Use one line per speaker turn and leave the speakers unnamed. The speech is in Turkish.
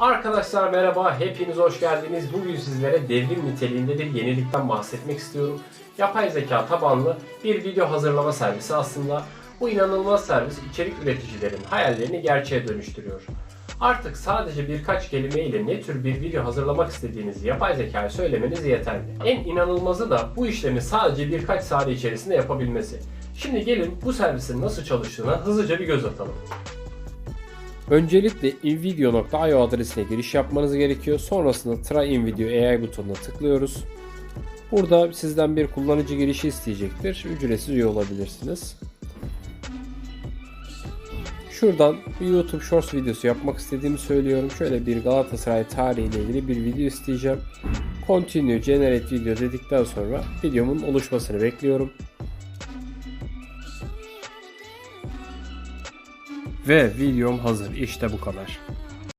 Arkadaşlar merhaba, hepiniz hoş geldiniz. Bugün sizlere devrim niteliğinde bir yenilikten bahsetmek istiyorum. Yapay zeka tabanlı bir video hazırlama servisi aslında. Bu inanılmaz servis içerik üreticilerin hayallerini gerçeğe dönüştürüyor. Artık sadece birkaç kelimeyle ne tür bir video hazırlamak istediğinizi yapay zekaya söylemeniz yeterli. En inanılmazı da bu işlemi sadece birkaç saniye içerisinde yapabilmesi. Şimdi gelin bu servisin nasıl çalıştığına hızlıca bir göz atalım. Öncelikle invideo.io adresine giriş yapmanız gerekiyor. Sonrasında Try InVideo AI butonuna tıklıyoruz. Burada sizden bir kullanıcı girişi isteyecektir. Ücretsiz üye olabilirsiniz. Şuradan YouTube Shorts videosu yapmak istediğimi söylüyorum. Şöyle bir Galatasaray tarihiyle ilgili bir video isteyeceğim. Continue Generate Video dedikten sonra videomun oluşmasını bekliyorum. Ve videom hazır. İşte bu kadar.